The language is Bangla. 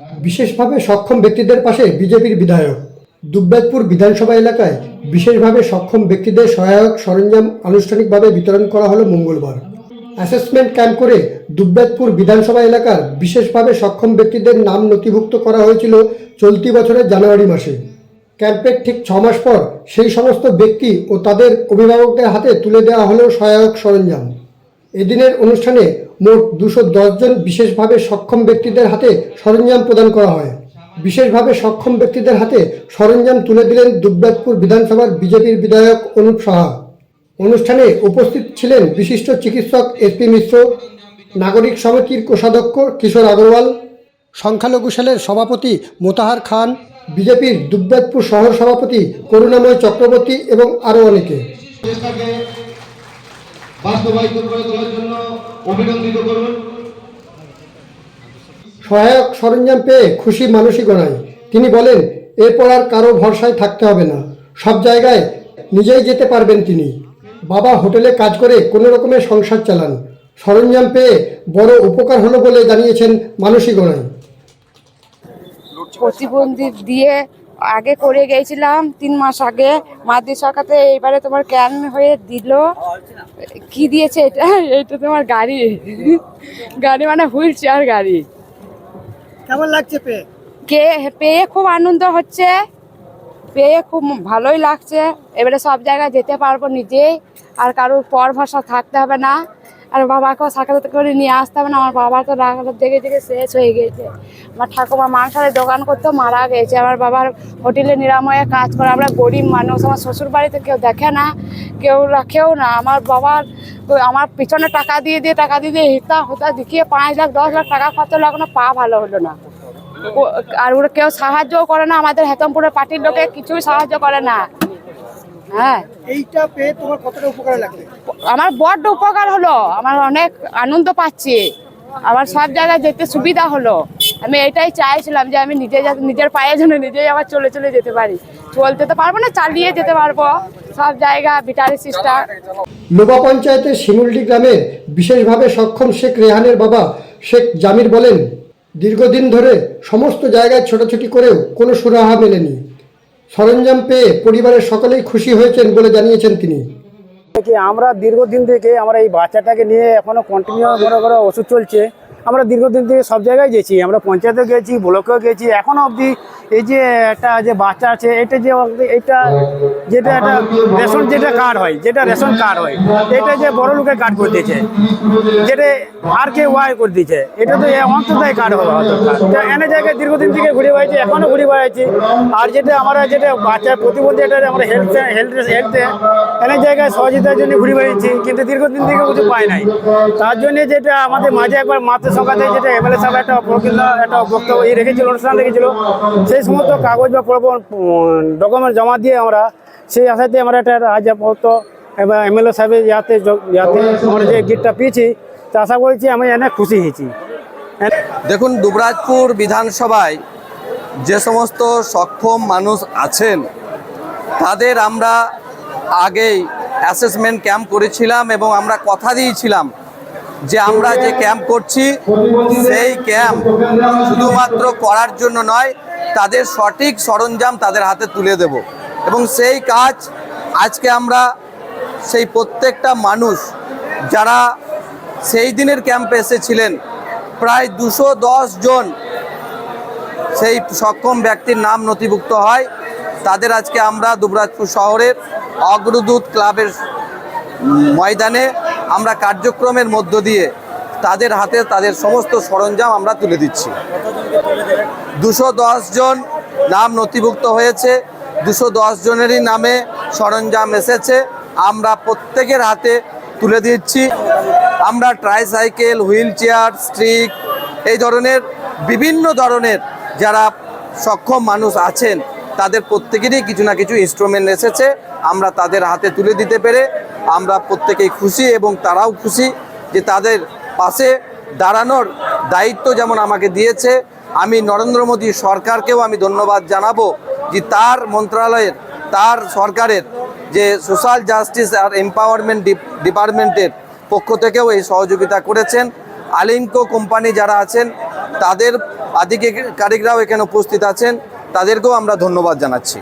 বিশেষভাবে সক্ষম ব্যক্তিদের পাশে বিজেপির বিধায়ক। দুব্যাজপুর বিধানসভা এলাকায় বিশেষভাবে সক্ষম ব্যক্তিদের সহায়ক সরঞ্জাম আনুষ্ঠানিকভাবে বিতরণ করা হলো মঙ্গলবার। অ্যাসেসমেন্ট ক্যাম্প করে দুব্যাজপুর বিধানসভা এলাকার বিশেষভাবে সক্ষম ব্যক্তিদের নাম নথিভুক্ত করা হয়েছিল চলতি বছরের জানুয়ারি মাসে। ক্যাম্পের ঠিক ছ মাস পর সেই সমস্ত ব্যক্তি ও তাদের অভিভাবকদের হাতে তুলে দেওয়া হলো সহায়ক সরঞ্জাম। এদিনের অনুষ্ঠানে মোট দুশো জন বিশেষভাবে সক্ষম ব্যক্তিদের হাতে সরঞ্জাম প্রদান করা হয়। বিশেষভাবে সক্ষম ব্যক্তিদের হাতে সরঞ্জাম তুলে দিলেন দুব্যাজপুর বিধানসভার বিজেপির বিধায়ক অনুপ সাহা। অনুষ্ঠানে উপস্থিত ছিলেন বিশিষ্ট চিকিৎসক এসপি মিশ্র, নাগরিক সমিতির কোষাধ্যক্ষ কিশোর আগরওয়াল, সংখ্যালঘু সেলের সভাপতি মোতাহার খান, বিজেপির দুব্যাজপুর শহর সভাপতি করুণাময় চক্রবর্তী এবং আরও অনেকে। বাস্তবায়িত করে তোলার জন্য অভিনন্দিত করুন। সহায়ক সরঞ্জাম পেয়ে খুশি মানুষই গণায় তিনি বলেন এরপর আর কারও ভরসায় থাকতে হবে না। সব জায়গায় নিজেই যেতে পারবেন তিনি। বাবা হোটেলে কাজ করে কোনো রকমের সংসার চালান। সরঞ্জাম পেয়ে বড় উপকার হলো বলে জানিয়েছেন মানসী গণায় প্রতিবন্ধী দিয়ে আগে করে গেছিলাম তিন মাস আগে। মাদি সরকারতে এইবারে তোমার ক্যান হয়ে দিল। কি দিয়েছে এটা? এটা তোমার গাড়ি। গাড়ি মানে হুইল চেয়ার গাড়ি। কেমন লাগছে পেয়ে? কে? পেয়ে খুব আনন্দ হচ্ছে। পেয়ে খুব ভালোই লাগছে। এবারে সব জায়গায় যেতে পারব নিজেই। আর কারোর পর ভরসা থাকতে হবে না। আর বাবাকেও সাক্ষাৎ করে নিয়ে আসতে হবে না, আমার বাবার তো ডাক্তার দেখে দেখে শেষ হয়ে গেছে। আমার ঠাকুমা মাংসের দোকান করতেও মারা গেছে, আমার বাবার হোটেলে নিরাময়ে কাজ করে, আমরা গরিব মানুষ, আমার শ্বশুর বাড়িতে কেউ দেখে না, কেউ রাখেও না। আমার বাবার আমার পিছনে টাকা দিয়ে দিয়ে, টাকা দিয়ে দিয়ে হিতা হোতা দেখিয়ে পাঁচ লাখ, দশ লাখ টাকা খরচ এখনও পা ভালো হলো না। আর ওরা কেউ সাহায্যও করে না, আমাদের হেতমপুরের পার্টির লোকে কিছুই সাহায্য করে না। হ্যাঁ। এইটা পেয়ে তোমার কতটা উপকার লাগবে? আমার বড্ড উপকার হলো। আমার অনেক আনন্দ পাচ্ছি। আমার সব জায়গায় যেতে সুবিধা হলো। আমি এটাই চাইছিলাম যে আমি নিজে নিজের পায়ে যেন নিজেই আবার চলে চলে যেতে পারি। চলতে তো পারব না চালিয়ে যেতে পারব। সব জায়গা বিটারি সিস্টার। লোবা পঞ্চায়েতের শিমুলডি গ্রামের বিশেষভাবে সক্ষম শেখ রেহানের বাবা শেখ জামির বলেন দীর্ঘদিন ধরে সমস্ত জায়গায় ছোটাছুটি করেও কোনো সুরাহা মেলেনি। সরঞ্জাম পেয়ে পরিবারের সকলেই খুশি হয়েছেন বলে জানিয়েছেন তিনি। আমরা দীর্ঘদিন থেকে আমরা এই বাচ্চাটাকে নিয়ে এখনও কন্টিনিউ মনে করো ওষুধ চলছে। আমরা দীর্ঘদিন থেকে সব জায়গায় গেছি, আমরা পঞ্চায়েতে গেছি, ব্লকেও গেছি, এখনও অবধি এই যে একটা যে বাচ্চা আছে, এটা যে এটা যেটা একটা রেশন যেটা কার্ড হয়, যেটা রেশন কার্ড হয়, এটা যে বড় লোকের কার্ড করে দিয়েছে, যেটা আর কে ওয়াই করে দিয়েছে, এটা তো অন্তদায় কার্ড হওয়া তো এনে জায়গায় দীর্ঘদিন থেকে ঘুরে বেড়াচ্ছি এখনও ঘুরে বেড়াচ্ছি আর যেটা আমরা যেটা বাচ্চার প্রতিবন্ধী এটা আমরা হেলথ হেলথ হেলথে অনেক জায়গায় সহযোগিতার জন্য ঘুরে বেড়াচ্ছি কিন্তু দীর্ঘদিন থেকে কিছু পাই নাই। তার জন্য যেটা আমাদের মাঝে একবার মাতৃ সংখ্যাতে যেটা এমএলএ সাহেব একটা প্রকৃত একটা বক্তব্য এই রেখেছিল, অনুষ্ঠান রেখেছিল। সেই সমস্ত কাগজ বা ডকুমেন্ট জমা দিয়ে আমরা সেই আশাতে আমরা একটা আজ আপাতত এমএলএ সাহেবের ইয়াতে ইয়াতে আমরা যে গিটটা পেয়েছি, তা আশা করেছি আমি অনেক খুশি হয়েছি। দেখুন, দুবরাজপুর বিধানসভায় যে সমস্ত সক্ষম মানুষ আছেন, তাদের আমরা আগেই অ্যাসেসমেন্ট ক্যাম্প করেছিলাম এবং আমরা কথা দিয়েছিলাম। যে আমরা যে ক্যাম্প করছি, সেই ক্যাম্প শুধুমাত্র করার জন্য নয়, তাদের সঠিক সরঞ্জাম তাদের হাতে তুলে দেব। এবং সেই কাজ আজকে আমরা সেই প্রত্যেকটা মানুষ যারা সেই দিনের ক্যাম্পে এসেছিলেন, প্রায় দুশো জন সেই সক্ষম ব্যক্তির নাম নথিভুক্ত হয়। তাদের আজকে আমরা দুবরাজপুর শহরের অগ্রদূত ক্লাবের ময়দানে আমরা কার্যক্রমের মধ্য দিয়ে তাদের হাতে তাদের সমস্ত সরঞ্জাম আমরা তুলে দিচ্ছি। দুশো জন নাম নথিভুক্ত হয়েছে, দুশো জনেরই নামে সরঞ্জাম এসেছে, আমরা প্রত্যেকের হাতে তুলে দিচ্ছি। আমরা ট্রাইসাইকেল হুইল চেয়ার স্ট্রিক এই ধরনের বিভিন্ন ধরনের যারা সক্ষম মানুষ আছেন, তাদের প্রত্যেকেরই কিছু না কিছু ইনস্ট্রুমেন্ট এসেছে, আমরা তাদের হাতে তুলে দিতে পেরে আমরা প্রত্যেকেই খুশি এবং তারাও খুশি যে তাদের পাশে দাঁড়ানোর দায়িত্ব যেমন আমাকে দিয়েছে, আমি নরেন্দ্র মোদী সরকারকেও আমি ধন্যবাদ জানাব যে তার মন্ত্রণালয়ের তার সরকারের যে সোশ্যাল জাস্টিস আর এম্পাওয়ারমেন্ট ডিপার্টমেন্টের পক্ষ থেকেও এই সহযোগিতা করেছেন। আলিমকো কোম্পানি যারা আছেন, তাদের আধিকারিকরাও এখানে উপস্থিত আছেন, তাদেরকেও আমরা ধন্যবাদ জানাচ্ছি।